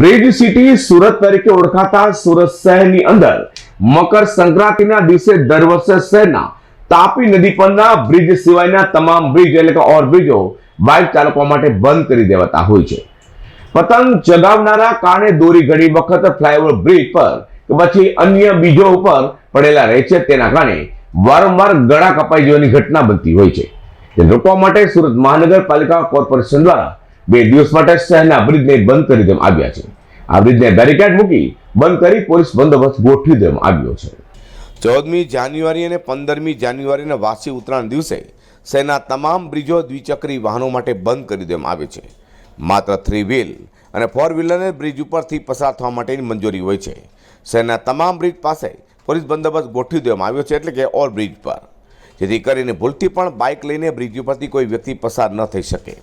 Bridge city Surat તરીકે ઓળખાતા સુરત શહેરની અંદર મકર સંક્રાંતિના દિવસે દર વર્ષે શહેરના તાપી નદી પરના બ્રિજ સિવાયના તમામ બ્રિજ એટલે કે ઓવરબ્રિજો બાઇક ચાલકો માટે બંધ કરી દેવાતા હોય છે. પતંગ ચગાવનારા કારણે દોરી ઘણી વખત ફ્લાયઓવર બ્રિજ પર કે પછી અન્ય બીજો ઉપર પડેલા રહે છે. તેના કારણે વારંવાર ગળા કપાઈ જવાની ઘટના બનતી હોય છે. રોકવા માટે સુરત મહાનગરપાલિકા કોર્પોરેશન દ્વારા બે દિવસ માટે શહેરના બ્રિજને બંધ કરી દેવામાં આવ્યા છે. આ બ્રિજને બેરિકેડ મૂકી બંધ કરી પોલીસ બંદોબસ્ત ગોઠવી દેવામાં આવ્યો છે. ચૌદમી જાન્યુઆરી અને પંદરમી જાન્યુઆરીના વાસી ઉત્તરાયણ દિવસે શહેરના તમામ બ્રિજો દ્વિચક્રી વાહનો માટે બંધ કરી દેવામાં આવે છે. માત્ર થ્રી વ્હીલ અને ફોર વ્હીલરને બ્રિજ ઉપરથી પસાર થવા માટેની મંજૂરી હોય છે. શહેરના તમામ બ્રિજ પાસે પોલીસ બંદોબસ્ત ગોઠવી દેવામાં આવ્યો છે એટલે કે ઓર બ્રિજ પર. જેથી કરીને ભૂલથી પણ બાઇક લઈને બ્રિજ ઉપરથી કોઈ વ્યક્તિ પસાર ન થઈ શકે.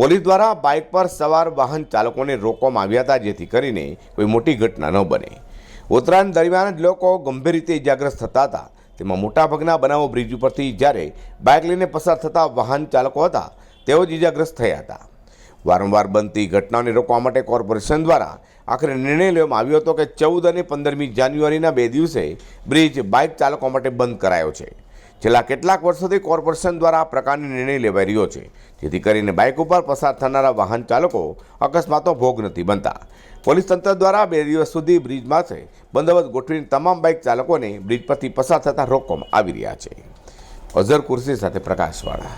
પોલીસ દ્વારા બાઇક પર સવાર વાહન ચાલકોને રોકવામાં આવ્યા હતા, જેથી કરીને કોઈ મોટી ઘટના ન બને. ઉત્તરાયણ દરમિયાન જ લોકો ગંભીર રીતે ઇજાગ્રસ્ત થતા હતા. તેમાં મોટાભાગના બનાવો બ્રિજ ઉપરથી જ્યારે બાઇક લઈને પસાર થતા વાહન ચાલકો હતા, તેઓ જ ઇજાગ્રસ્ત થયા હતા. વારંવાર બનતી ઘટનાઓને રોકવા માટે કોર્પોરેશન દ્વારા આખરે નિર્ણય લેવામાં આવ્યો હતો કે ચૌદ અને પંદરમી જાન્યુઆરીના બે દિવસે બ્રિજ બાઇક ચાલકો માટે બંધ કરાયો છે. છેલ્લા કેટલાક વર્ષોથી કોર્પોરેશન દ્વારા આ પ્રકારનો નિર્ણય લેવાઈ રહ્યો છે. જેથી કરીને બાઇક ઉપર પસાર થનારા વાહન ચાલકો અકસ્માતો ભોગ નથી બનતા. પોલીસ તંત્ર દ્વારા બે દિવસ સુધી બ્રિજ માથે બંદોબસ્ત ગોઠવીને તમામ બાઇક ચાલકોને બ્રિજ પરથી પસાર થતા રોકવામાં આવી રહ્યા છે. અઝર કુર્સી સાથે પ્રકાશવાળા.